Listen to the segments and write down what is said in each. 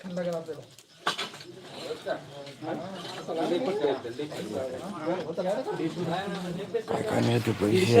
ঠান্ডা গেলাম এখানে তো পয়সা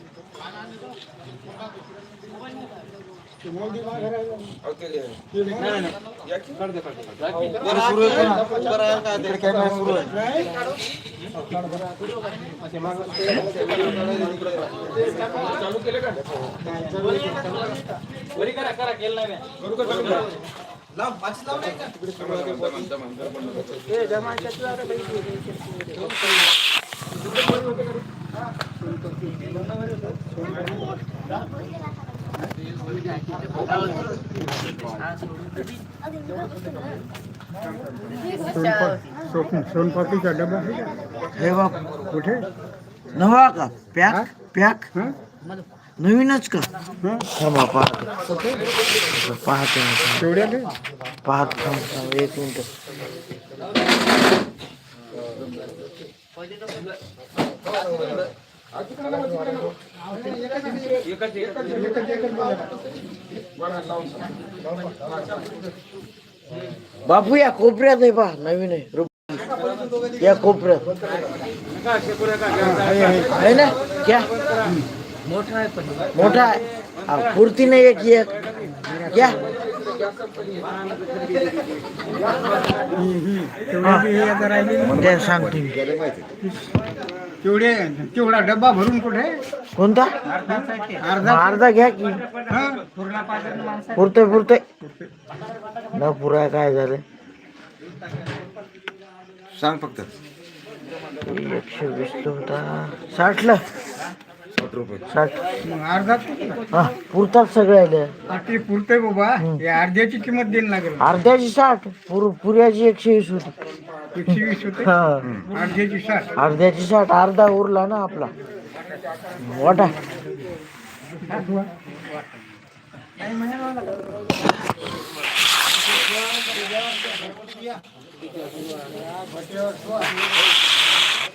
जमा सोनपापडीचा डबा हे बघ कुठे नवा का पॅक पॅक? नवीनच का? थांबा पाहतो पाहतो मी थांब. तेवढ्याले पाहतो थांब, थांब, एक मिनिट बापू या कोपऱ्यात आहे पहा नवीन आहे. या कोपऱ्यात. आहे ना? क्या? मोठा आहे. हा, पुरती नाही एक एक. क्या? हे. तेवढे तेवढा डब्बा भरून कुठे? कोणता? अर्धा अर्धा घ्या की. हं? पुरतोय पुरतोय न पुरा काय झालं? सांग फक्त. एकशे वीस होता साठला? साठ रुपये. साठ. मग अर्धा? हा पुरतात सगळ्याला. हा, ते पुरतंय बाबा. हे अर्ध्याची किंमत द्यायला लागेल. अर्ध्याची साठ पुर पुऱ्याची एकशे वीस होती. एकशे वीस होते? हा. अर्ध्याची साठ. अर्ध्याची साठ अर्धा उरला ना आपला. वाटा.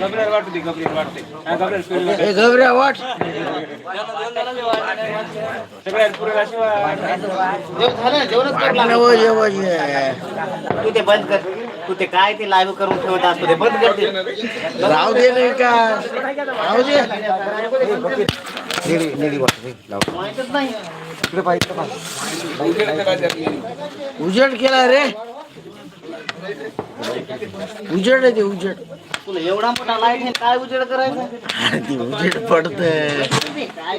गबऱ्याला पुरेल वाटते. हे घबऱ्या वाट. वाट. नवं जेवायचे तू ते बंद कर. तू ते काय ते लाईव्ह करून ठेवत असतो ते बंद कर ते. राहू दे नाही का राहू दे. निळी निळी वाट रे, लाव. माहितच नाही इकडे पाहिजे उजेड केला रे. उजेड आहे ते उजेड. तुला एवढा मोठा लाइट आहे काय उजेड करायचं? ते उजेड पडत काय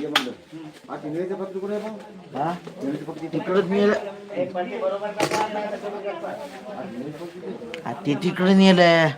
ये म्हणलं आता निळीचं पत्र कुठे आहे? हा? तिकडच नेलं हा, ते तिकडे नेलं